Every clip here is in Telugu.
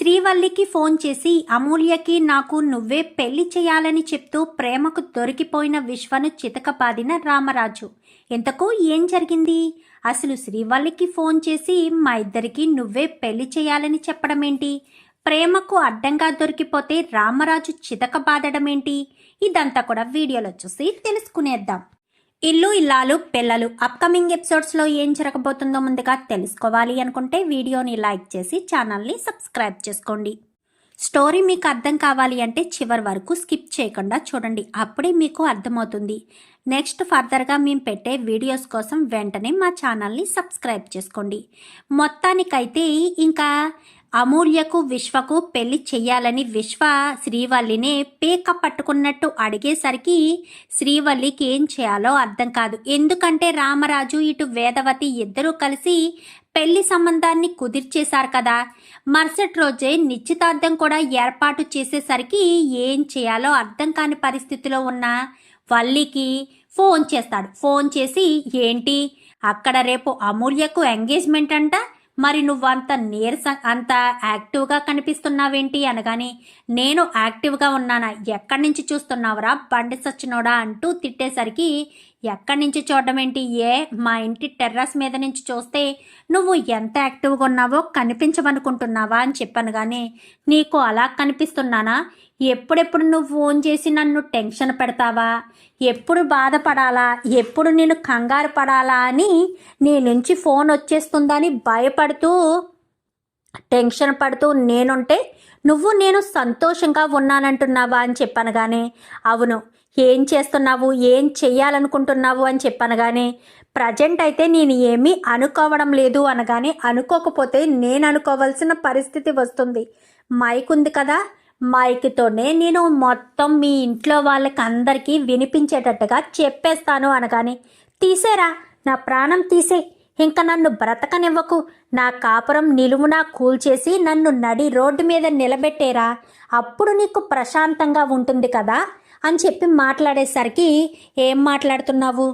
శ్రీవల్లికి ఫోన్ చేసి అమూల్యకి నాకు నువ్వే పెళ్ళి చేయాలని చెప్తూ ప్రేమకు దొరికిపోయిన విశ్వను చితకపాదిన రామరాజు. ఇంతకు ఏం జరిగింది? అసలు శ్రీవల్లికి ఫోన్ చేసి మా ఇద్దరికి నువ్వే పెళ్ళి చేయాలని చెప్పడమేంటి? ప్రేమకు అడ్డంగా దొరికిపోతే రామరాజు చితకబాదడమేంటి? ఇదంతా కూడా వీడియోలో చూసి తెలుసుకునేద్దాం. ఇల్లు ఇల్లాలు పిల్లలు అప్కమింగ్ ఎపిసోడ్స్లో ఏం జరగబోతుందో ముందుగా తెలుసుకోవాలి అనుకుంటే వీడియోని లైక్ చేసి ఛానల్ని సబ్స్క్రైబ్ చేసుకోండి. స్టోరీ మీకు అర్థం కావాలి అంటే చివరి వరకు స్కిప్ చేయకుండా చూడండి అప్పుడే మీకు అర్థమవుతుంది. నెక్స్ట్ ఫర్దర్గా మేము పెట్టే వీడియోస్ కోసం వెంటనే మా ఛానల్ని సబ్స్క్రైబ్ చేసుకోండి. మొత్తానికైతే ఇంకా అమూల్యకు విశ్వకు పెళ్ళి చెయ్యాలని విశ్వ శ్రీవల్లినే పేక పట్టుకున్నట్టు అడిగేసరికి శ్రీవల్లికి ఏం చేయాలో అర్థం కాదు. ఎందుకంటే రామరాజు ఇటు వేదవతి ఇద్దరూ కలిసి పెళ్ళి సంబంధాన్ని కుదిర్చేశారు కదా. మరుసటి రోజే నిశ్చితార్థం కూడా ఏర్పాటు చేసేసరికి ఏం చేయాలో అర్థం కాని పరిస్థితిలో ఉన్న వల్లికి ఫోన్ చేస్తాడు. ఫోన్ చేసి ఏంటి? అక్కడ రేపు అమూల్యకు ఎంగేజ్మెంట్ అంట? మరి నువ్వంత నీరస అంత యాక్టివ్గా కనిపిస్తున్నావేంటి అనగానే నేను యాక్టివ్గా ఉన్నానా ఎక్కడి నుంచి చూస్తున్నావురా బండి సచ్చినోడా అంటూ తిట్టేసరికి ఎక్కడి నుంచి చూడడం ఏంటి? ఏ మా ఇంటి టెర్రస్ మీద నుంచి చూస్తే నువ్వు ఎంత యాక్టివ్గా ఉన్నావో కనిపించమనుకుంటున్నావా అని చెప్పాను కానీ నీకు అలా కనిపిస్తున్నానా? ఎప్పుడెప్పుడు నువ్వు ఫోన్ చేసి నన్ను టెన్షన్ పెడతావా? ఎప్పుడు బాధపడాలా? ఎప్పుడు నేను కంగారు పడాలా అని నీ నుంచి ఫోన్ వచ్చేస్తుందని భయపడుతూ టెన్షన్ పడుతూ నేనుంటే నువ్వు నేను సంతోషంగా ఉన్నానంటున్నావా అని చెప్పాను కానీ అవును. ఏం చేస్తున్నావు? ఏం చెయ్యాలనుకుంటున్నావు? అని చెప్పనగానే ప్రజెంట్ అయితే నేను ఏమీ అనుకోవడం లేదు అనగానే అనుకోకపోతే నేను అనుకోవాల్సిన పరిస్థితి వస్తుంది. మైక్ ఉంది కదా? మైక్తోనే నేను మొత్తం మీ ఇంట్లో వాళ్ళకి అందరికీ వినిపించేటట్టుగా చెప్పేస్తాను అనగానే తీసేరా నా ప్రాణం తీసే. ఇంకా నన్ను బ్రతకనివ్వకు. నా కాపురం నిలువునా కూల్చేసి నన్ను నడి రోడ్డు మీద నిలబెట్టేరా. అప్పుడు నీకు ప్రశాంతంగా ఉంటుంది కదా? అని చెప్పి మాట్లాడేసరికి ఏం మాట్లాడుతున్నావు?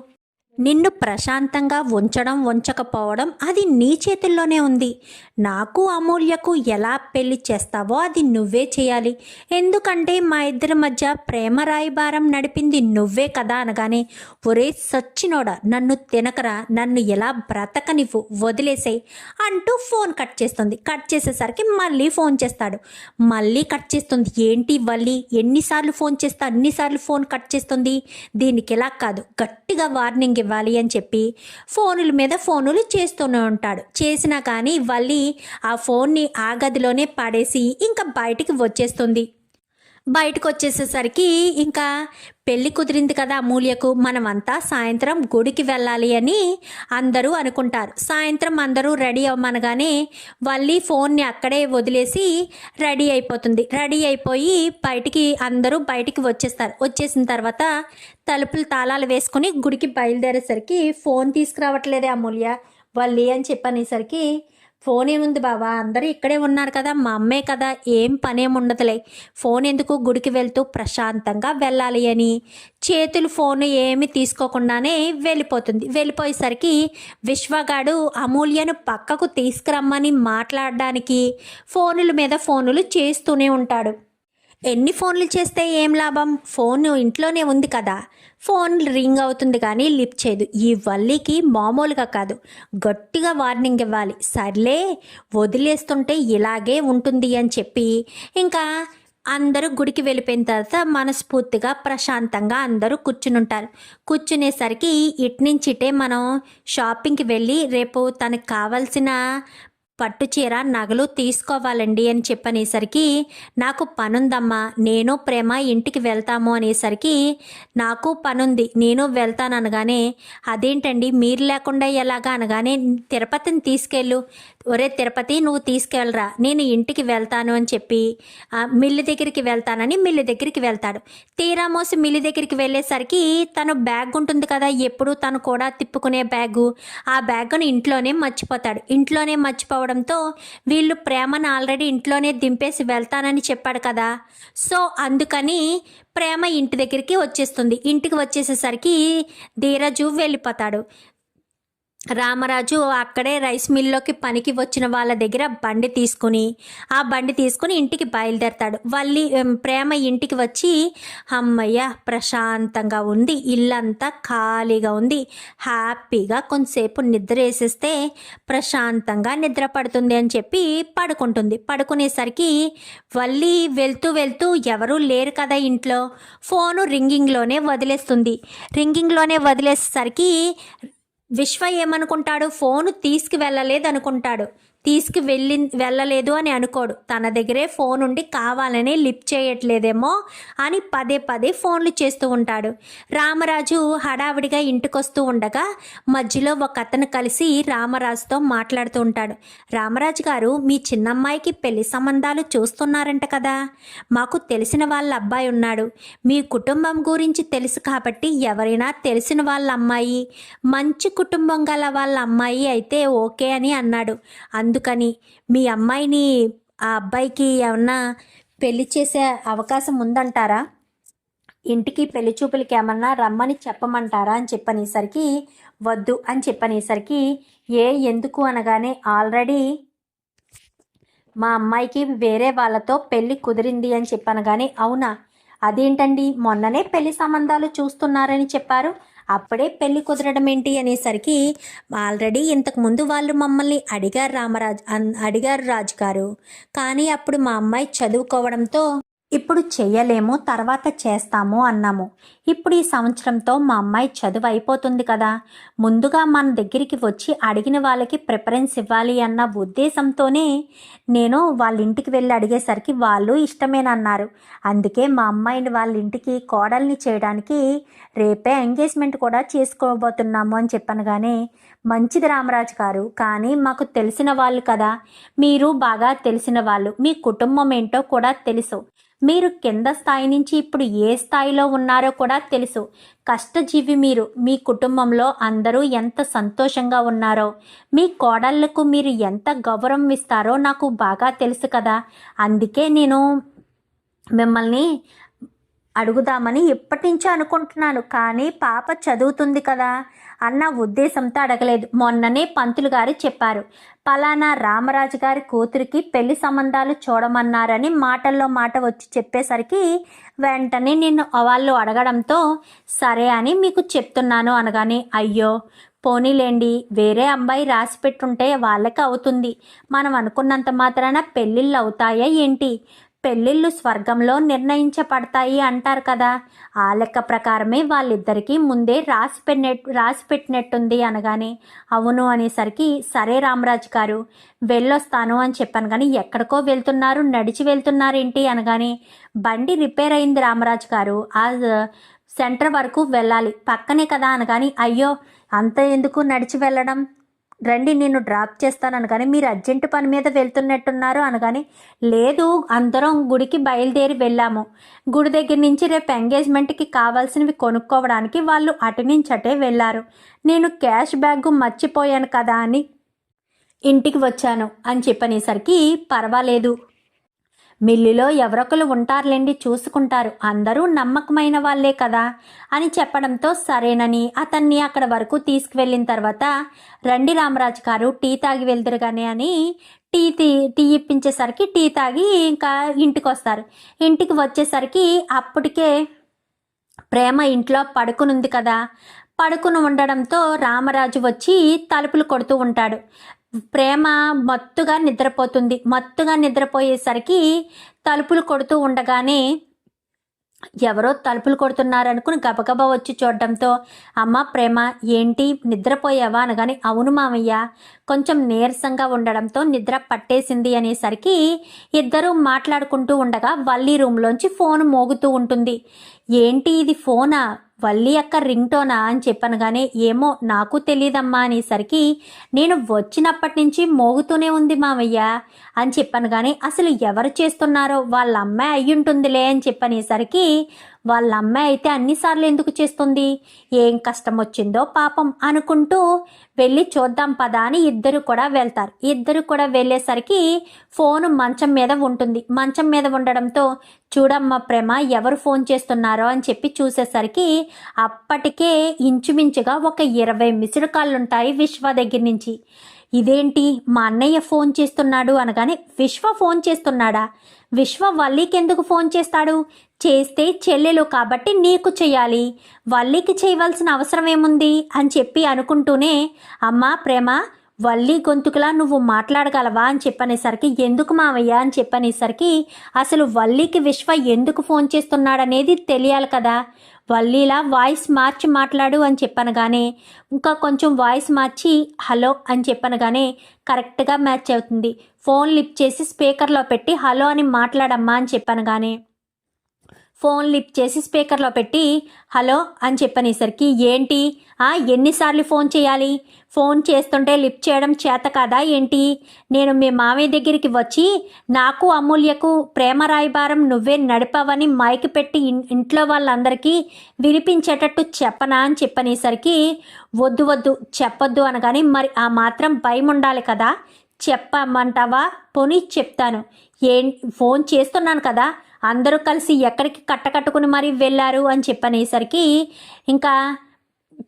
నిన్ను ప్రశాంతంగా ఉంచడం ఉంచకపోవడం అది నీ చేతుల్లోనే ఉంది. నాకు అమూల్యకు ఎలా పెళ్ళి చేస్తావో అది నువ్వే చేయాలి. ఎందుకంటే మా ఇద్దరి మధ్య ప్రేమ రాయిభారం నడిపింది నువ్వే కదా అనగానే ఒరే సచ్చినోడా నన్ను తినకరా నన్ను ఎలా బ్రతకనివ్వు వదిలేసేయ్ అంటూ ఫోన్ కట్ చేస్తుంది. కట్ చేసేసరికి మళ్ళీ ఫోన్ చేస్తాడు. మళ్ళీ కట్ చేస్తుంది. ఏంటి వల్లి ఎన్నిసార్లు ఫోన్ చేస్తా అన్నిసార్లు ఫోన్ కట్ చేస్తుంది? దీనికి ఎలా కాదు. గట్టిగా వార్నింగ్ ఇవ్వాలి అని చెప్పి ఫోనుల మీద ఫోనులు చేస్తూనే ఉంటాడు. చేసినా కానీ వల్లి ఆ ఫోన్ని ఆ గదిలోనే పడేసి ఇంకా బయటికి వచ్చేస్తుంది. బయటకు వచ్చేసేసరికి ఇంకా పెళ్ళి కుదిరింది కదా అమూల్యకు మనమంతా సాయంత్రం గుడికి వెళ్ళాలి అని అందరూ అనుకుంటారు. సాయంత్రం అందరూ రెడీ అవ్వమనగానే వల్లి ఫోన్ని అక్కడే వదిలేసి రెడీ అయిపోతుంది. రెడీ అయిపోయి బయటికి అందరూ బయటికి వచ్చేస్తారు. వచ్చేసిన తర్వాత తలుపులు తాళాలు వేసుకుని గుడికి బయలుదేరేసరికి ఫోన్ తీసుకురావట్లేదే అమూల్య వల్లి అని చెప్పనేసరికి ఫోన్ ఏముంది బావా? అందరూ ఇక్కడే ఉన్నారు కదా మా అమ్మే కదా ఏం పనేముండదులే. ఫోన్ ఎందుకు గుడికి వెళ్తూ ప్రశాంతంగా వెళ్ళాలి అని. చేతులు ఫోన్ ఏమి తీసుకోకుండానే వెళ్ళిపోతుంది. వెళ్ళిపోయేసరికి విశ్వగాడు అమూల్యను పక్కకు తీసుకురమ్మని మాట్లాడడానికి ఫోనుల మీద ఫోనులు చేస్తూనే ఉంటాడు. ఎన్ని ఫోన్లు చేస్తే ఏం లాభం? ఫోన్ ఇంట్లోనే ఉంది కదా. ఫోన్ రింగ్ అవుతుంది కానీ లిఫ్ట్ చేయదు. ఈ వల్లికి మామూలుగా కాదు. గట్టిగా వార్నింగ్ ఇవ్వాలి. సర్లే వదిలేస్తుంటే ఇలాగే ఉంటుంది అని చెప్పి ఇంకా అందరూ గుడికి వెళ్ళిపోయిన తర్వాత మనస్ఫూర్తిగా ప్రశాంతంగా అందరూ కూర్చుని ఉంటారు కూర్చునేసరికి ఇటు నుంచి ఇటే మనం షాపింగ్కి వెళ్ళి రేపు తనకు కావాల్సిన పట్టు చీర నగలు తీసుకోవాలండి అని చెప్పనేసరికి నాకు పనుందమ్మా నేను ప్రేమ ఇంటికి వెళ్తాము అనేసరికి నాకు పనుంది నేను వెళ్తాను అనగానే అదేంటండి మీరు లేకుండా ఎలాగా? అనగానే తిరుపతిని తీసుకెళ్ళు ఒరే తిరుపతి నువ్వు తీసుకెళ్ళరా నేను ఇంటికి వెళ్తాను అని చెప్పి మిల్లి మిల్లు దగ్గరికి వెళ్తానని మిల్లు దగ్గరికి వెళ్తాడు. తీరా మోసి మిల్లు దగ్గరికి వెళ్ళేసరికి తను బ్యాగ్ ఉంటుంది కదా ఎప్పుడు తను కూడా తిప్పుకునే బ్యాగు. ఆ బ్యాగ్ను ఇంట్లోనే మర్చిపోతాడు. ఇంట్లోనే మర్చిపోవడం మర్చిపోవడంతో వీళ్ళు ప్రేమను ఆల్రెడీ ఇంట్లోనే దింపేసి వెళ్తానని చెప్పాడు కదా. సో అందుకని ప్రేమ ఇంటి దగ్గరికి వచ్చేస్తుంది. ఇంటికి వచ్చేసేసరికి ధీరజు వెళ్ళిపోతాడు. రామరాజు అక్కడే రైస్ మిల్లోకి పనికి వచ్చిన వాళ్ళ దగ్గర బండి తీసుకుని ఆ బండి తీసుకుని ఇంటికి బయలుదేరతాడు. వల్లి ప్రేమ ఇంటికి వచ్చి అమ్మయ్య ప్రశాంతంగా ఉంది ఇల్లంతా ఖాళీగా ఉంది. హ్యాపీగా కొంతసేపు నిద్ర వేసేస్తే ప్రశాంతంగా నిద్ర పడుతుంది అని చెప్పి పడుకుంటుంది. పడుకునేసరికి వల్లి వెళ్తూ వెళ్తూ ఎవరూ లేరు కదా ఇంట్లో. ఫోను రింగింగ్లోనే వదిలేస్తుంది. రింగింగ్లోనే వదిలేసేసరికి విశ్వ ఏమనుకుంటాడు? ఫోను తీసుకువెళ్ళలేదు అనుకుంటాడు తీసుకు వెళ్ళి వెళ్ళలేదు అని అనుకోడు. తన దగ్గరే ఫోన్ ఉండి కావాలని లిఫ్ట్ చేయట్లేదేమో అని పదే పదే ఫోన్లు చేస్తూ ఉంటాడు. రామరాజు హడావిడిగా ఇంటికొస్తూ ఉండగా మధ్యలో ఒక అతను కలిసి రామరాజుతో మాట్లాడుతూ ఉంటాడు. రామరాజు గారు మీ చిన్నమ్మాయికి పెళ్ళి సంబంధాలు చూస్తున్నారంట కదా. మాకు తెలిసిన వాళ్ళ అబ్బాయి ఉన్నాడు. మీ కుటుంబం గురించి తెలుసు కాబట్టి ఎవరైనా తెలిసిన వాళ్ళ అమ్మాయి. మంచి కుటుంబం గల వాళ్ళ అమ్మాయి అయితే ఓకే అని అన్నాడు. అందు అందుకని మీ అమ్మాయిని ఆ అబ్బాయికి ఏమన్నా పెళ్ళి చేసే అవకాశం ఉందంటారా? ఇంటికి పెళ్ళి చూపులకి ఏమన్నా రమ్మని చెప్పమంటారా అని చెప్పనేసరికి వద్దు అని చెప్పనేసరికి ఏ ఎందుకు అనగానే ఆల్రెడీ మా అమ్మాయికి వేరే వాళ్ళతో పెళ్ళి కుదిరింది అని చెప్పనగానే అవునా? అదేంటండి? మొన్ననే పెళ్ళి సంబంధాలు చూస్తున్నారని చెప్పారు. అప్పుడే పెళ్ళి కుదరడం ఏంటి అనేసరికి ఆల్రెడీ ఇంతకు ముందు వాళ్ళు మమ్మల్ని అడిగారు రామరాజు అన్- అడిగారు రాజు గారు కానీ అప్పుడు మా అమ్మాయి చదువుకోవడంతో ఇప్పుడు చెయ్యలేము తర్వాత చేస్తాము అన్నాము. ఇప్పుడు ఈ సంవత్సరంతో మా అమ్మాయి చదువు అయిపోతుంది కదా. ముందుగా మన దగ్గరికి వచ్చి అడిగిన వాళ్ళకి ప్రిఫరెన్స్ ఇవ్వాలి అన్న ఉద్దేశంతోనే నేను వాళ్ళ ఇంటికి వెళ్ళి అడిగేసరికి వాళ్ళు ఇష్టమేనన్నారు. అందుకే మా అమ్మాయిని వాళ్ళ ఇంటికి కోడల్ని చేయడానికి రేపే ఎంగేజ్మెంట్ కూడా చేసుకోబోతున్నాము అని చెప్పాను కానీ మంచిది రామరాజు గారు కానీ మాకు తెలిసిన వాళ్ళు కదా. మీరు బాగా తెలిసిన వాళ్ళు. మీ కుటుంబం ఏంటో కూడా తెలుసు. మీరు కింద స్థాయి నుంచి ఇప్పుడు ఏ స్థాయిలో ఉన్నారో కూడా తెలుసు. కష్టజీవి మీరు. మీ కుటుంబంలో అందరూ ఎంత సంతోషంగా ఉన్నారో. మీ కోడళ్ళకు మీరు ఎంత గౌరవం ఇస్తారో నాకు బాగా తెలుసు కదా. అందుకే నేను మిమ్మల్ని అడుగుదామని ఎప్పటినుంచో అనుకుంటున్నాను కానీ పాప చదువుతుంది కదా అన్న ఉద్దేశంతో అడగలేదు. మొన్ననే పంతులు గారు చెప్పారు పలానా రామరాజు గారి కూతురికి పెళ్ళి సంబంధాలు చూడమన్నారని మాటల్లో మాట వచ్చి చెప్పేసరికి వెంటనే నిన్ను వాళ్ళు అడగడంతో సరే అని మీకు చెప్తున్నాను అనగానే అయ్యో పోనీలేండి వేరే అబ్బాయి రాసి పెట్టుంటే వాళ్ళకి అవుతుంది. మనం అనుకున్నంత మాత్రాన పెళ్ళిళ్ళు అవుతాయా ఏంటి? పెళ్ళిళ్ళు స్వర్గంలో నిర్ణయించబడతాయి అంటారు కదా. ఆ లెక్క ప్రకారమే వాళ్ళిద్దరికీ ముందే రాసి పెట్టినట్టు రాసి పెట్టినట్టుంది అనగానే అవును అనేసరికి సరే రామరాజు గారు వెళ్ళొస్తాను అని చెప్పాను కానీ ఎక్కడికో వెళ్తున్నారు నడిచి వెళ్తున్నారేంటి అనగానే బండి రిపేర్ అయింది రామరాజు గారు ఆ సెంటర్ వరకు వెళ్ళాలి పక్కనే కదా అనగాని అయ్యో అంత ఎందుకు నడిచి వెళ్ళడం? రండి నేను డ్రాప్ చేస్తాను అనగానే మీరు అర్జెంటు పని మీద వెళ్తున్నట్టున్నారు అనగానే లేదు అందరం గుడికి బయలుదేరి వెళ్ళాము. గుడి దగ్గర నుంచి రేపు ఎంగేజ్మెంట్కి కావాల్సినవి కొనుక్కోవడానికి వాళ్ళు అటు నుంచి అటే వెళ్ళారు. నేను క్యాష్ బ్యాగ్ మర్చిపోయాను కదా అని ఇంటికి వచ్చాను అని చెప్పనేసరికి పర్వాలేదు. మిల్లులో ఎవరొకరు ఉంటారులేండి చూసుకుంటారు. అందరూ నమ్మకమైన వాళ్ళే కదా? అని చెప్పడంతో సరేనని అతన్ని అక్కడ వరకు తీసుకువెళ్ళిన తర్వాత రండి రామరాజు గారు టీ తాగి వెళ్తురుగానే అని టీ తీ టీ ఇప్పించేసరికి టీ తాగి ఇంకా ఇంటికి వస్తారు ఇంటికి వచ్చేసరికి అప్పటికే ప్రేమ ఇంట్లో పడుకునుంది కదా? పడుకుని ఉండడంతో రామరాజు వచ్చి తలుపులు కొడుతూ ఉంటాడు. ప్రేమ మత్తుగా నిద్రపోతుంది. మత్తుగా నిద్రపోయేసరికి తలుపులు కొడుతూ ఉండగానే ఎవరో తలుపులు కొడుతున్నారు అనుకుని గబగబా వచ్చి చూడడంతో అమ్మ ప్రేమ ఏంటి? నిద్రపోయావా? అనగానే అవును మామయ్య కొంచెం నీరసంగా ఉండడంతో నిద్ర పట్టేసింది అనేసరికి ఇద్దరూ మాట్లాడుకుంటూ ఉండగా వల్లి రూమ్లోంచి ఫోన్ మోగుతూ ఉంటుంది. ఏంటి ఇది ఫోనా? వల్లి అక్క రింగ్టోనా? అని అని కానీ ఏమో నాకు తెలియదమ్మా అనేసరికి నేను వచ్చినప్పటి నుంచి మోగుతూనే ఉంది మామయ్య అని చెప్పాను కానీ అసలు ఎవరు చేస్తున్నారో? వాళ్ళ అమ్మాయి అయ్యుంటుందిలే అని చెప్పనేసరికి వాళ్ళ అమ్మాయి అయితే అన్నిసార్లు ఎందుకు చేస్తుంది? ఏం కష్టం వచ్చిందో పాపం అనుకుంటూ వెళ్ళి చూద్దాం పదా అని ఇద్దరు కూడా వెళ్తారు. ఇద్దరు కూడా వెళ్ళేసరికి ఫోన్ మంచం మీద ఉంటుంది. మంచం మీద ఉండడంతో చూడమ్మ ప్రేమ ఎవరు ఫోన్ చేస్తున్నారో అని చెప్పి చూసేసరికి అప్పటికే ఇంచుమించుగా ఒక ఇరవై మిస్డ్ కాళ్ళు ఉంటాయి విశ్వ దగ్గర నుంచి. ఇదేంటి? మా అన్నయ్య ఫోన్ చేస్తున్నాడు అనగానే విశ్వ ఫోన్ చేస్తున్నాడా? విశ్వ వల్లీకెందుకు ఎందుకు ఫోన్ చేస్తాడు? చేస్తే చెల్లెలు కాబట్టి నీకు చేయాలి వల్లీకి చేయవలసిన అవసరం ఏముంది? అని చెప్పి అనుకుంటూనే అమ్మా ప్రేమ వల్లి గొంతుకులా నువ్వు మాట్లాడగలవా అని చెప్పనేసరికి ఎందుకు మావయ్య? అని చెప్పనేసరికి అసలు వల్లికి విశ్వ ఎందుకు ఫోన్ చేస్తున్నాడనేది తెలియాలి కదా. వల్లీలా వాయిస్ మార్చి మాట్లాడు అని చెప్పనగానే ఇంకా కొంచెం వాయిస్ మార్చి హలో అని చెప్పనగానే కరెక్ట్గా మ్యాచ్ అవుతుంది. ఫోన్ లిఫ్ట్ చేసి స్పీకర్లో పెట్టి హలో అని మాట్లాడమ్మా అని చెప్పనగానే ఫోన్ లిఫ్ట్ చేసి స్పీకర్లో పెట్టి హలో అని చెప్పనేసరికి ఏంటి? ఆ ఎన్నిసార్లు ఫోన్ చేయాలి? ఫోన్ చేస్తుంటే లిఫ్ట్ చేయడం చేత కాదా ఏంటి? నేను మీ మామయ్య దగ్గరికి వచ్చి నాకు అమూల్యకు ప్రేమ రాయబారం నువ్వే నడిపావని మైక్ పెట్టి ఇంట్లో వాళ్ళందరికీ వినిపించేటట్టు చెప్పనా అని చెప్పనేసరికి వద్దు వద్దు చెప్పొద్దు అనగానే మరి ఆ మాత్రం భయం ఉండాలి కదా. చెప్పమంటావా? పోనీ చెప్తాను. ఏం ఫోన్ చేస్తున్నాను కదా. అందరూ కలిసి ఎక్కడికి కట్టకట్టుకుని మరీ వెళ్ళారు అని చెప్పనేసరికి ఇంకా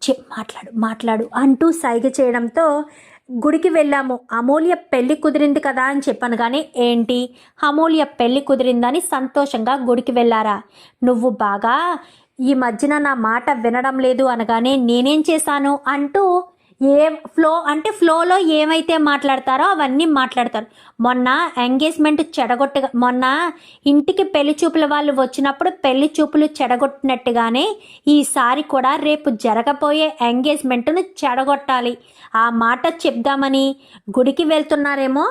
చె మాట్లాడు మాట్లాడు అంటూ సైగ చేయడంతో గుడికి వెళ్ళాము. అమూల్య పెళ్ళి కుదిరింది కదా అని చెప్పాను కానీ ఏంటి? అమూల్య పెళ్ళి కుదిరిందని సంతోషంగా గుడికి వెళ్ళారా? నువ్వు బాగా ఈ మధ్యన నా మాట వినడం లేదు అనగానే నేనేం చేశాను? అంటూ ఏ ఫ్లో అంటే ఫ్లోలో ఏమైతే మాట్లాడతారో అవన్నీ మాట్లాడతారు. మొన్న ఎంగేజ్మెంట్ చెడగొట్టగా మొన్న ఇంటికి పెళ్ళి చూపుల వాళ్ళు వచ్చినప్పుడు పెళ్ళి చూపులు చెడగొట్టినట్టుగానే ఈసారి కూడా రేపు జరగబోయే ఎంగేజ్మెంట్ను చెడగొట్టాలి. ఆ మాట చెప్దామని గుడికి వెళ్తున్నారేమో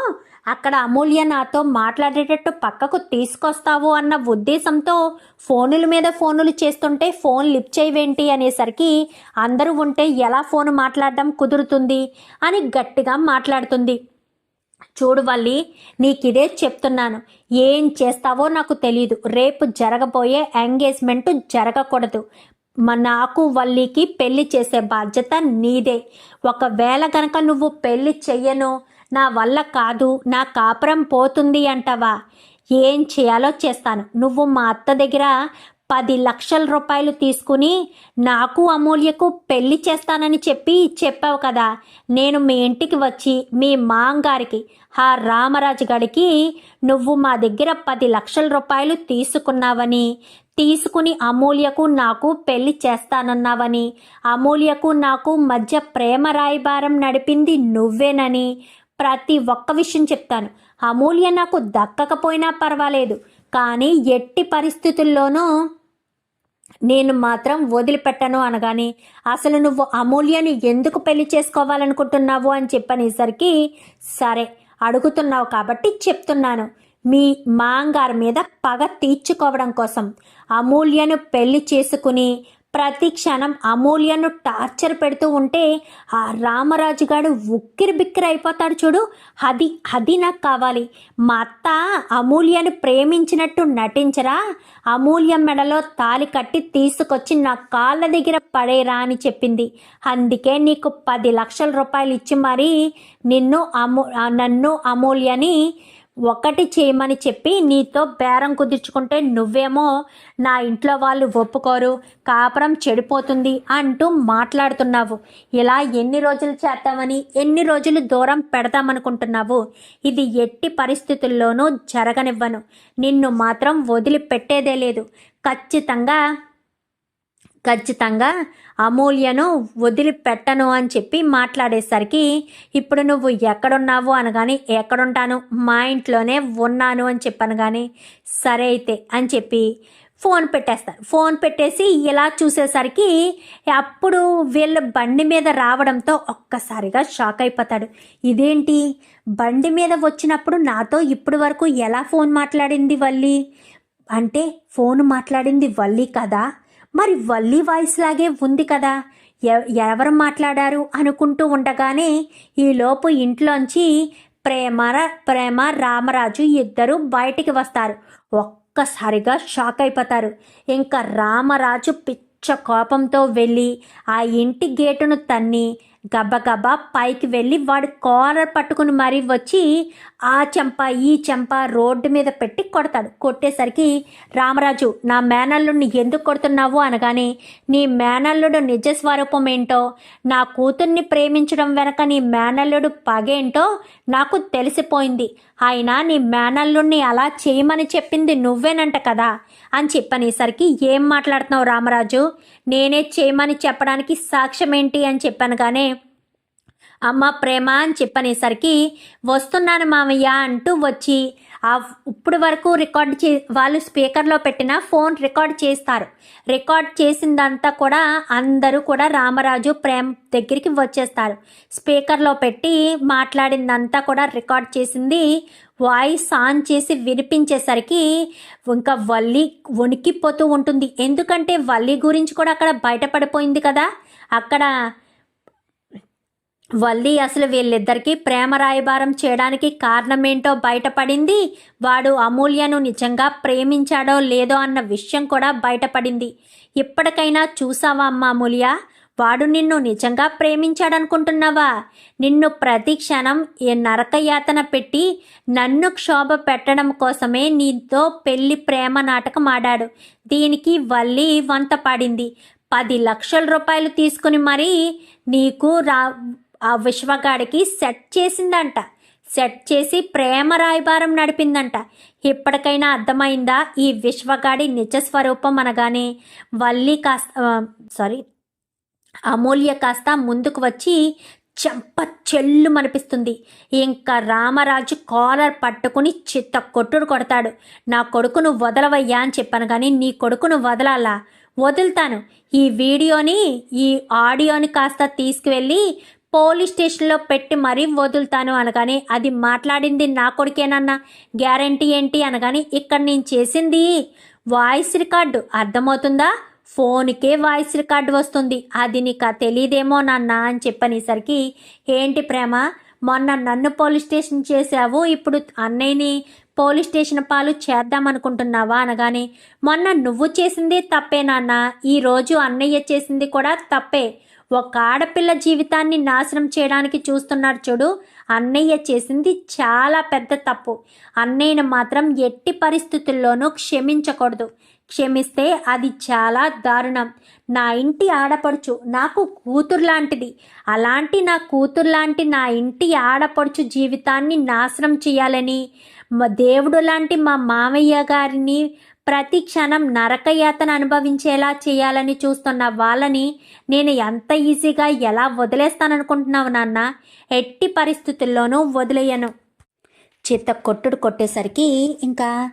అక్కడ అమూల్య నాతో మాట్లాడేటట్టు పక్కకు తీసుకొస్తావు అన్న ఉద్దేశంతో ఫోనుల మీద ఫోనులు చేస్తుంటే ఫోన్ లిఫ్ట్ చేయవేంటి అనేసరికి అందరూ ఉంటే ఎలా ఫోన్ మాట్లాడడం కుదురుతుంది అని గట్టిగా మాట్లాడుతుంది. చూడు వల్లి నీకిదే చెప్తున్నాను. ఏం చేస్తావో నాకు తెలియదు రేపు జరగబోయే ఎంగేజ్మెంట్ జరగకూడదు. నాకు వల్లికి పెళ్ళి చేసే బాధ్యత నీదే. ఒకవేళ గనక నువ్వు పెళ్ళి చెయ్యను నా వల్ల కాదు నా కాపురం పోతుంది అంటావా? ఏం చేయాలో చేస్తాను. నువ్వు మా అత్త దగ్గర పది లక్షల రూపాయలు తీసుకుని నాకు అమూల్యకు పెళ్ళి చేస్తానని చెప్పి చెప్పావు కదా. నేను మీ ఇంటికి వచ్చి మీ మాంగారికి ఆ రామరాజు గడికి నువ్వు మా దగ్గర పది లక్షల రూపాయలు తీసుకున్నావని తీసుకుని అమూల్యకు నాకు పెళ్ళి చేస్తానన్నావని అమూల్యకు నాకు మధ్య ప్రేమ రాయబారం నడిపింది నువ్వేనని ప్రతి ఒక్క విషయం చెప్తాను. అమూల్య నాకు దక్కకపోయినా పర్వాలేదు. కానీ ఎట్టి పరిస్థితుల్లోనూ నేను మాత్రం వదిలిపెట్టను అనగానే అసలు నువ్వు అమూల్యని ఎందుకు పెళ్ళి చేసుకోవాలనుకుంటున్నావు అని చెప్పనేసరికి సరే అడుగుతున్నావు కాబట్టి చెప్తున్నాను. మీ మాంగారు మీద పగ తీర్చుకోవడం కోసం అమూల్యను పెళ్ళి చేసుకుని ప్రతి క్షణం అమూల్యను టార్చర్ పెడుతూ ఉంటే ఆ రామరాజుగాడు ఉక్కిరి బిక్కిరి అయిపోతాడు చూడు. అది అది నాకు కావాలి. మా అత్త అమూల్యను ప్రేమించినట్టు నటించరా? అమూల్య మెడలో తాలి కట్టి తీసుకొచ్చి నా కాళ్ళ దగ్గర పడేరా అని చెప్పింది. అందుకే నీకు పది లక్షల రూపాయలు ఇచ్చి మరీ నిన్ను అమూ నన్ను అమూల్యని ఒకటి చేయమని చెప్పి నీతో బేరం కుదుర్చుకుంటే నువ్వేమో నా ఇంట్లో వాళ్ళు ఒప్పుకోరు కాపురం చెడిపోతుంది అంటూ మాట్లాడుతున్నావు. ఇలా ఎన్ని రోజులు చేద్దామని ఎన్ని రోజులు దూరం పెడదామనుకుంటున్నావు? ఇది ఎట్టి పరిస్థితుల్లోనూ జరగనివ్వను. నిన్ను మాత్రం వదిలిపెట్టేదే లేదు. ఖచ్చితంగా ఖచ్చితంగా అమూల్యను వదిలిపెట్టను అని చెప్పి మాట్లాడేసరికి ఇప్పుడు నువ్వు ఎక్కడున్నావు అనగాని ఎక్కడుంటాను? మా ఇంట్లోనే ఉన్నాను అని చెప్పాను కానీ సరే అయితే అని చెప్పి ఫోన్ పెట్టేస్తారు ఫోన్ పెట్టేసి ఇలా చూసేసరికి అప్పుడు వీళ్ళ బండి మీద రావడంతో ఒక్కసారిగా షాక్ అయిపోతాడు. ఇదేంటి? బండి మీద వచ్చినప్పుడు నాతో ఇప్పటి వరకు ఎలా ఫోన్ మాట్లాడింది వల్లి? అంటే ఫోన్ మాట్లాడింది వల్లి కదా? మరి వల్లి వాయిస్ లాగే ఉంది కదా. ఎ- ఎవరు మాట్లాడారు అనుకుంటూ ఉండగానే ఈలోపు ఇంట్లోంచి ప్రేమ ప్రేమ రామరాజు ఇద్దరు బయటికి వస్తారు. ఒక్కసారిగా షాక్ అయిపోతారు. ఇంకా రామరాజు పిచ్చ కోపంతో వెళ్ళి ఆ ఇంటి గేటును తన్ని గబగబా పైకి వెళ్ళి వాడు కాలర్ పట్టుకుని మరీ వచ్చి ఆ చెంప ఈ చెంప రోడ్డు మీద పెట్టి కొడతాడు. కొట్టేసరికి రామరాజు నా మేనల్లుడిని ఎందుకు కొడుతున్నావు అనగానే నీ మేనల్లుడు నిజ స్వరూపం ఏంటో నా కూతుర్ని ప్రేమించడం వెనక నీ మేనల్లుడు పగేంటో నాకు తెలిసిపోయింది. ఆయన నీ మేనల్లుణ్ణి అలా చేయమని చెప్పింది నువ్వేనంట కదా అని చెప్పనేసరికి ఏం మాట్లాడుతున్నావు రామరాజు? నేనే చేయమని చెప్పడానికి సాక్ష్యం ఏంటి అని చెప్పాను కానీ అమ్మ ప్రేమ అని చెప్పనేసరికి వస్తున్నాను మామయ్య అంటూ వచ్చి ఆ ఇప్పుడు వరకు రికార్డ్ చే వాళ్ళు స్పీకర్లో పెట్టిన ఫోన్ రికార్డ్ చేస్తారు. రికార్డ్ చేసిందంతా కూడా అందరూ కూడా రామరాజు ప్రేమ దగ్గరికి వచ్చేస్తారు. స్పీకర్లో పెట్టి మాట్లాడిందంతా కూడా రికార్డ్ చేసింది వాయిస్ ఆన్ చేసి వినిపించేసరికి ఇంకా వల్లి వణికిపోతూ ఉంటుంది. ఎందుకంటే వల్లి గురించి కూడా అక్కడ బయటపడిపోయింది కదా. అక్కడ వల్లి అసలు వీళ్ళిద్దరికీ ప్రేమ రాయబారం చేయడానికి కారణమేంటో బయటపడింది. వాడు అమూల్యను నిజంగా ప్రేమించాడో లేదో అన్న విషయం కూడా బయటపడింది. ఇప్పటికైనా చూసావా అమ్మా అమూల్య? వాడు నిన్ను నిజంగా ప్రేమించాడనుకుంటున్నావా? నిన్ను ప్రతి క్షణం ఏ నరకయాతన పెట్టి నన్ను క్షోభ పెట్టడం కోసమే నీతో పెళ్ళి ప్రేమ నాటకం ఆడాడు. దీనికి వల్లి వంత పడింది పది లక్షల రూపాయలు తీసుకుని మరీ నీకు రా ఆ విశ్వగాడికి సెట్ చేసిందంట. సెట్ చేసి ప్రేమ రాయబారం నడిపిందంట. ఇప్పటికైనా అర్థమైందా? ఈ విశ్వగాడి నిజ స్వరూపం అనగానే వల్లి కాస్త సారీ అమూల్య కాస్త ముందుకు వచ్చి చెంప చెల్లు మనిపిస్తుంది ఇంకా రామరాజు కాలర్ పట్టుకుని చిత్త కొట్టుడు కొడతాడు. నా కొడుకును వదలవయ్యా అని చెప్పాను కానీ నీ కొడుకును వదలాలా? వదులుతాను. ఈ వీడియోని ఈ ఆడియోని కాస్త తీసుకువెళ్ళి పోలీస్ స్టేషన్లో పెట్టి మరీ వదులుతాను అనగానే అది మాట్లాడింది నా కొడుకేనన్నా. గ్యారంటీ ఏంటి అనగానే ఇక్కడ నేను చేసింది వాయిస్ రికార్డు. అర్థమవుతుందా? ఫోన్కే వాయిస్ రికార్డు వస్తుంది. అది నీకు తెలియదేమో నాన్న అని చెప్పనేసరికి ఏంటి ప్రేమ? మొన్న నన్ను పోలీస్ స్టేషన్ చేసావు ఇప్పుడు అన్నయ్యని పోలీస్ స్టేషన్ పాలు చేద్దామనుకుంటున్నావా అనగానే మొన్న నువ్వు చేసింది తప్పే నాన్న. ఈరోజు అన్నయ్య చేసింది కూడా తప్పే. ఒక ఆడపిల్ల జీవితాన్ని నాశనం చేయడానికి చూస్తున్నారు చూడు. అన్నయ్య చేసింది చాలా పెద్ద తప్పు. అన్నయ్యను మాత్రం ఎట్టి పరిస్థితుల్లోనూ క్షమించకూడదు. క్షమిస్తే అది చాలా దారుణం. నా ఇంటి ఆడపడుచు నాకు కూతురు లాంటిది అలాంటి నా కూతురు లాంటి నా ఇంటి ఆడపడుచు జీవితాన్ని నాశనం చేయాలని దేవుడు లాంటి మా మామయ్య గారిని ప్రతి క్షణం నరకయాతన అనుభవించేలా చేయాలని చూస్తున్న వాళ్ళని నేను ఎంత ఈజీగా ఎలా వదిలేస్తాననుకుంటున్నావు నాన్న? ఎట్టి పరిస్థితుల్లోనూ వదిలేయను. చిత్త కొట్టుడు కొట్టేసరికి ఇంకా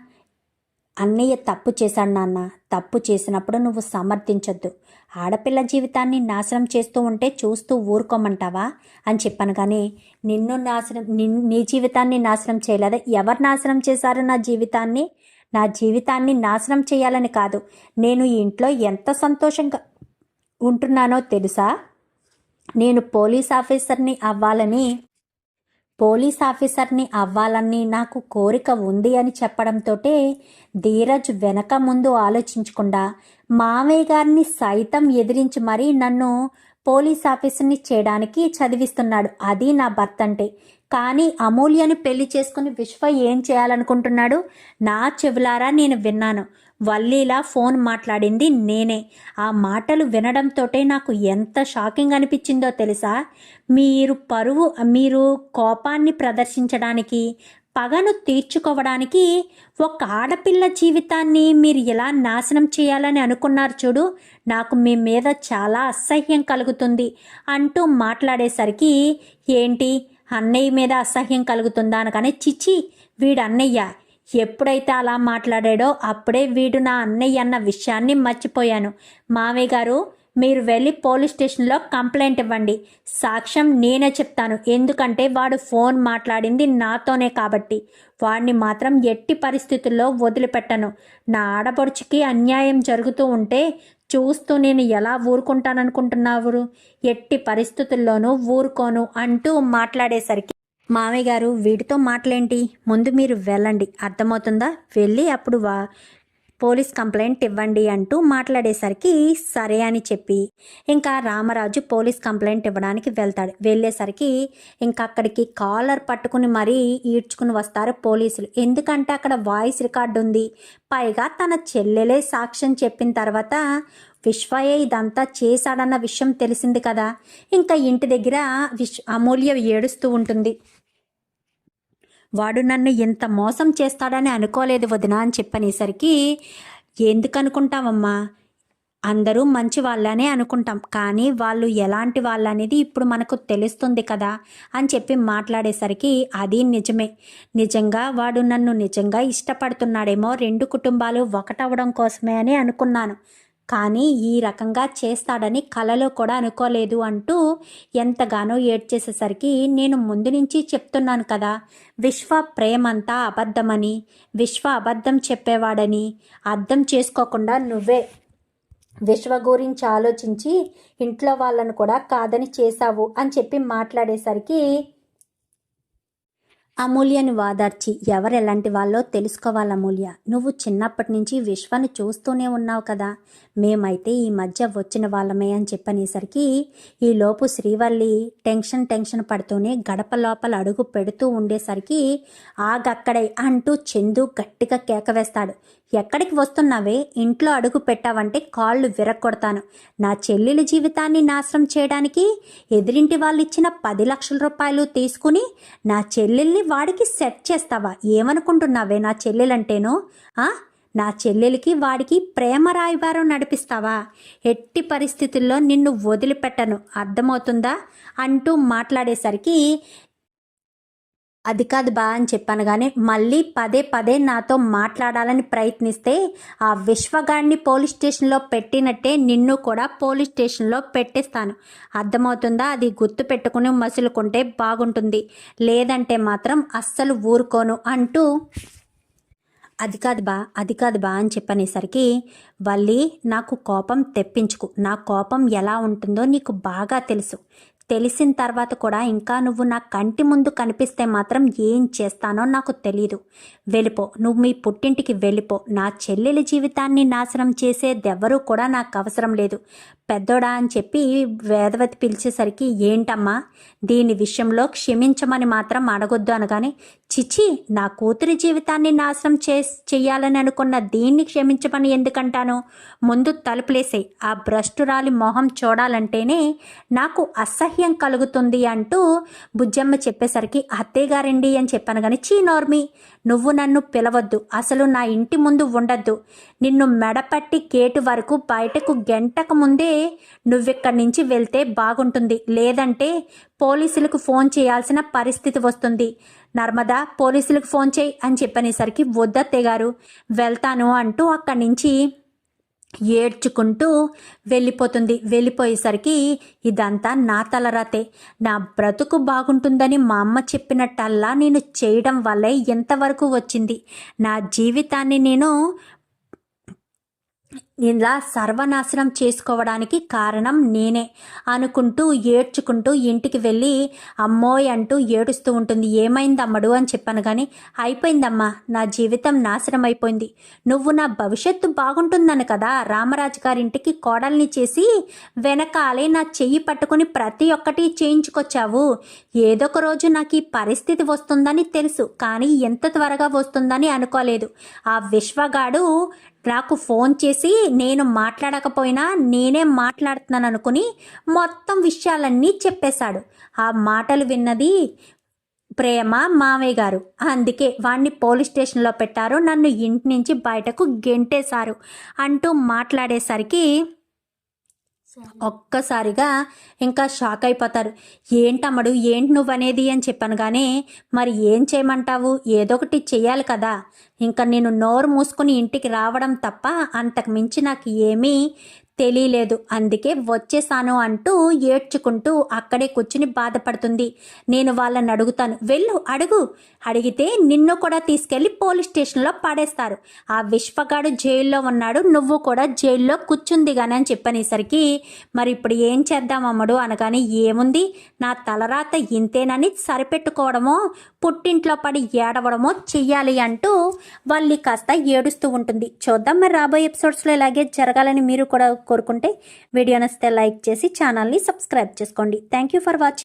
అన్నయ్య తప్పు చేశాడు నాన్న. తప్పు చేసినప్పుడు నువ్వు సమర్థించొద్దు. ఆడపిల్ల జీవితాన్ని నాశనం చేస్తూ ఉంటే చూస్తూ ఊరుకోమంటావా? అని చెప్పాను కానీ నిన్ను నాశనం నీ జీవితాన్ని నాశనం చేయలేదా? ఎవరు నాశనం చేశారు నా జీవితాన్ని? నా జీవితాన్ని నాశనం చేయాలని కాదు. నేను ఈ ఇంట్లో ఎంత సంతోషంగా ఉంటున్నానో తెలుసా? నేను పోలీస్ ఆఫీసర్ని అవ్వాలని పోలీస్ ఆఫీసర్ని అవ్వాలని నాకు కోరిక ఉంది అని చెప్పడంతో ధీరజ్ వెనక ముందు ఆలోచించకుండా మామయ్య గారిని సైతం ఎదిరించి మరీ నన్ను పోలీస్ ఆఫీసర్ని చేయడానికి చదివిస్తున్నాడు. అది నా భర్త అంటే కానీ అమూల్యని పెళ్ళి చేసుకుని విశ్వ ఏం చేయాలనుకుంటున్నాడు? నా చెవులారా నేను విన్నాను. వల్లీలా ఫోన్ మాట్లాడింది నేనే. ఆ మాటలు వినడంతోటే నాకు ఎంత షాకింగ్ అనిపించిందో తెలుసా? మీరు పరువు మీరు కోపాన్ని ప్రదర్శించడానికి పగను తీర్చుకోవడానికి ఒక ఆడపిల్ల జీవితాన్ని మీరు ఎలా నాశనం చేయాలని అనుకున్నారు చూడు నాకు మీ మీద చాలా అసహ్యం కలుగుతుంది అంటూ మాట్లాడేసరికి ఏంటి? అన్నయ్య మీద అసహ్యం కలుగుతుందా అనగానే చిచ్చి వీడు అన్నయ్య. ఎప్పుడైతే అలా మాట్లాడాడో అప్పుడే వీడు నా అన్నయ్య అన్న విషయాన్ని మర్చిపోయాను. మావయ్య గారు మీరు వెళ్ళి పోలీస్ స్టేషన్లో కంప్లైంట్ ఇవ్వండి. సాక్ష్యం నేనే చెప్తాను. ఎందుకంటే వాడు ఫోన్ మాట్లాడింది నాతోనే కాబట్టి. వాడిని మాత్రం ఎట్టి పరిస్థితుల్లో వదిలిపెట్టను. నా ఆడపడుచుకి అన్యాయం జరుగుతూ ఉంటే చూస్తూ నేను ఎలా ఊరుకుంటాననుకుంటున్నావు ఎట్టి పరిస్థితుల్లోనూ ఊరుకోను అంటూ మాట్లాడేసరికి మామయ్య గారు వీటితో మాటలేంటి? ముందు మీరు వెళ్ళండి. అర్థమవుతుందా? వెళ్ళి అప్పుడు వా పోలీస్ కంప్లైంట్ ఇవ్వండి అంటూ మాట్లాడేసరికి సరే అని చెప్పి ఇంకా రామరాజు పోలీస్ కంప్లైంట్ ఇవ్వడానికి వెళ్తాడు. వెళ్ళేసరికి ఇంకా అక్కడికి కాలర్ పట్టుకుని మరీ ఈడ్చుకుని వస్తారు పోలీసులు. ఎందుకంటే అక్కడ వాయిస్ రికార్డు ఉంది. పైగా తన చెల్లెలే సాక్ష్యం చెప్పిన తర్వాత విశ్వయే ఇదంతా చేశాడన్న విషయం తెలిసింది కదా. ఇంకా ఇంటి దగ్గర విశ్ అమూల్య ఏడుస్తూ ఉంటుంది. వాడు నన్ను ఇంత మోసం చేస్తాడని అనుకోలేదు వదిన అని చెప్పనేసరికి ఎందుకు అనుకుంటామమ్మా అందరూ మంచి వాళ్ళనే అనుకుంటాం. కానీ వాళ్ళు ఎలాంటి వాళ్ళు అనేది ఇప్పుడు మనకు తెలుస్తుంది కదా అని చెప్పి మాట్లాడేసరికి అది నిజమే. నిజంగా వాడు నన్ను నిజంగా ఇష్టపడుతున్నాడేమో రెండు కుటుంబాలు ఒకటవడం కోసమే అని అనుకున్నాను. కానీ ఈ రకంగా చేస్తాడని కలలో కూడా అనుకోలేదు అంటూ ఎంతగానో ఏడ్చేసేసరికి నేను ముందు నుంచి చెప్తున్నాను కదా విశ్వ ప్రేమంతా అబద్ధమని విశ్వ అబద్ధం చెప్పేవాడని అర్థం చేసుకోకుండా నువ్వే విశ్వ గురించి ఆలోచించి ఇంట్లో వాళ్ళను కూడా కాదని చేశావు అని చెప్పి మాట్లాడేసరికి అమూల్యను వాదార్చి ఎవరు ఎలాంటి వాళ్ళో తెలుసుకోవాలి అమూల్య. నువ్వు చిన్నప్పటి నుంచి విశ్వను చూస్తూనే ఉన్నావు కదా. మేమైతే ఈ మధ్య వచ్చిన వాళ్ళమే అని చెప్పనేసరికి ఈలోపు శ్రీవల్లి టెన్షన్ టెన్షన్ పడుతూనే గడప లోపల అడుగు పెడుతూ ఉండేసరికి ఆగక్కడే అంటూ చందు గట్టిగా కేక వేస్తాడు. ఎక్కడికి వస్తున్నావే? ఇంట్లో అడుగు పెట్టావంటే కాళ్ళు విరక్కొడతాను నా చెల్లెల జీవితాన్ని నాశనం చేయడానికి ఎదిరింటి వాళ్ళు ఇచ్చిన పది లక్షల రూపాయలు తీసుకుని నా చెల్లెల్ని వాడికి సెట్ చేస్తావా? ఏమనుకుంటున్నావే నా చెల్లెలంటేను? ఆ? నా చెల్లెలికి వాడికి ప్రేమ రాయబారం నడిపిస్తావా? ఎట్టి పరిస్థితుల్లో నిన్ను వదిలిపెట్టను. అర్థమవుతుందా? అంటూ మాట్లాడేసరికి అది కాదు బా అని చెప్పాను కానీ మళ్ళీ పదే పదే నాతో మాట్లాడాలని ప్రయత్నిస్తే ఆ విశ్వగాడిని పోలీస్ స్టేషన్లో పెట్టినట్టే నిన్ను కూడా పోలీస్ స్టేషన్లో పెట్టేస్తాను. అర్థమవుతుందా? అది గుర్తు పెట్టుకుని మసులుకుంటే బాగుంటుంది. లేదంటే మాత్రం అస్సలు ఊరుకోను అంటూ అది కాదు బా అది కాదు బా అని చెప్పనేసరికి వల్లి నాకు కోపం తెప్పించుకు. నా కోపం ఎలా ఉంటుందో నీకు బాగా తెలుసు. తెలిసిన తర్వాత కూడా ఇంకా నువ్వు నా కంటి ముందు కనిపిస్తే మాత్రం ఏం చేస్తానో నాకు తెలీదు. వెళ్ళిపో. నువ్వు మీ పుట్టింటికి వెళ్ళిపో. నా చెల్లెలి జీవితాన్ని నాశనం చేసేదెవ్వరూ కూడా నాకు అవసరం లేదు. పెద్దోడా అని చెప్పి వేదవతి పిలిచేసరికి ఏంటమ్మా దీని విషయంలో క్షమించమని మాత్రం అడగొద్దు అనగానే చిచి నా కూతురి జీవితాన్ని నాశనం చే చెయ్యాలని అనుకున్న దీన్ని క్షమించమని ఎందుకంటాను? ముందు తలుపులేసాయి. ఆ భ్రష్టురాలి మొహం చూడాలంటేనే నాకు అసహ్య కలుగుతుంది అంటూ బుజ్జమ్మ చెప్పేసరికి అత్తయ్యగారండి అని చెప్పాను కానీ చీ నోర్మి నువ్వు నన్ను పిలవద్దు. అసలు నా ఇంటి ముందు ఉండద్దు. నిన్ను మెడపట్టి గేటు వరకు బయటకు గంటకు ముందే నువ్విక్కడి నుంచి వెళ్తే బాగుంటుంది. లేదంటే పోలీసులకు ఫోన్ చేయాల్సిన పరిస్థితి వస్తుంది. నర్మదా పోలీసులకు ఫోన్ చేయి అని చెప్పనేసరికి వద్దత్తే గారు వెళ్తాను అంటూ అక్కడి నుంచి ఏడ్చుకుంటూ వెళ్ళిపోతుంది. వెళ్ళిపోయేసరికి ఇదంతా నా తలరాతే నా బ్రతుకు బాగుంటుందని మా అమ్మ చెప్పినట్టల్లా నేను చేయడం వల్లే ఎంతవరకు వచ్చింది. నా జీవితాన్ని నేను ఇలా సర్వనాశనం చేసుకోవడానికి కారణం నేనే అనుకుంటూ ఏడ్చుకుంటూ ఇంటికి వెళ్ళి అమ్మోయ్ అంటూ ఏడుస్తూ ఉంటుంది. ఏమైందమ్మడు అని చెప్పాను కానీ అయిపోయిందమ్మా. నా జీవితం నాశనం అయిపోయింది. నువ్వు నా భవిష్యత్తు బాగుంటుందని కదా రామరాజు గారింటికి కోడల్ని చేసి వెనకాలే నా చెయ్యి పట్టుకుని ప్రతి ఒక్కటి చేయించుకొచ్చావు. ఏదో ఒక రోజు నాకు ఈ పరిస్థితి వస్తుందని తెలుసు కానీ ఎంత త్వరగా వస్తుందని అనుకోలేదు. ఆ విశ్వగాడు నాకు ఫోన్ చేసి నేను మాట్లాడకపోయినా నేనే మాట్లాడుతున్నాను అనుకుని మొత్తం విషయాలన్నీ చెప్పేశాడు. ఆ మాటలు విన్నది ప్రేమ మావయ్య గారు. అందుకే వాణ్ణి పోలీస్ స్టేషన్లో పెట్టారు. నన్ను ఇంటి నుంచి బయటకు గెంటేశారు అంటూ మాట్లాడేసరికి ఒక్కసారిగా ఇంకా షాక్ అయిపోతారు. ఏంటమ్మడు ఏంటి నువ్వనేది? అని చెప్పాను కానీ మరి ఏం చేయమంటావు? ఏదో ఒకటి చెయ్యాలి కదా. ఇంకా నేను నోరు మూసుకుని ఇంటికి రావడం తప్ప అంతకు మించి నాకు ఏమీ తెలియలేదు అందుకే వచ్చేసాను అంటూ ఏడ్చుకుంటూ అక్కడే కూర్చుని బాధపడుతుంది. నేను వాళ్ళని అడుగుతాను వెళ్ళు అడుగు. అడిగితే నిన్ను కూడా తీసుకెళ్ళి పోలీస్ స్టేషన్లో పాడేస్తారు. ఆ విశ్వగాడు జైల్లో ఉన్నాడు నువ్వు కూడా జైల్లో కూర్చుంది గాని అని చెప్పనేసరికి మరి ఇప్పుడు ఏం చేద్దాం అమ్మడు? అనగానే ఏముంది? నా తలరాత ఇంతేనని సరిపెట్టుకోవడమో పుట్టింట్లో పడి ఏడవడమో చెయ్యాలి అంటూ వాళ్ళు కాస్త ఏడుస్తూ ఉంటుంది. చూద్దాం మరి రాబోయే ఎపిసోడ్స్లో ఇలాగే జరగాలని మీరు కూడా కోరుకుంటే వీడియో నచ్చితే లైక్ చేసి ఛానల్ని సబ్స్క్రైబ్ చేసుకోండి. Thank you for watching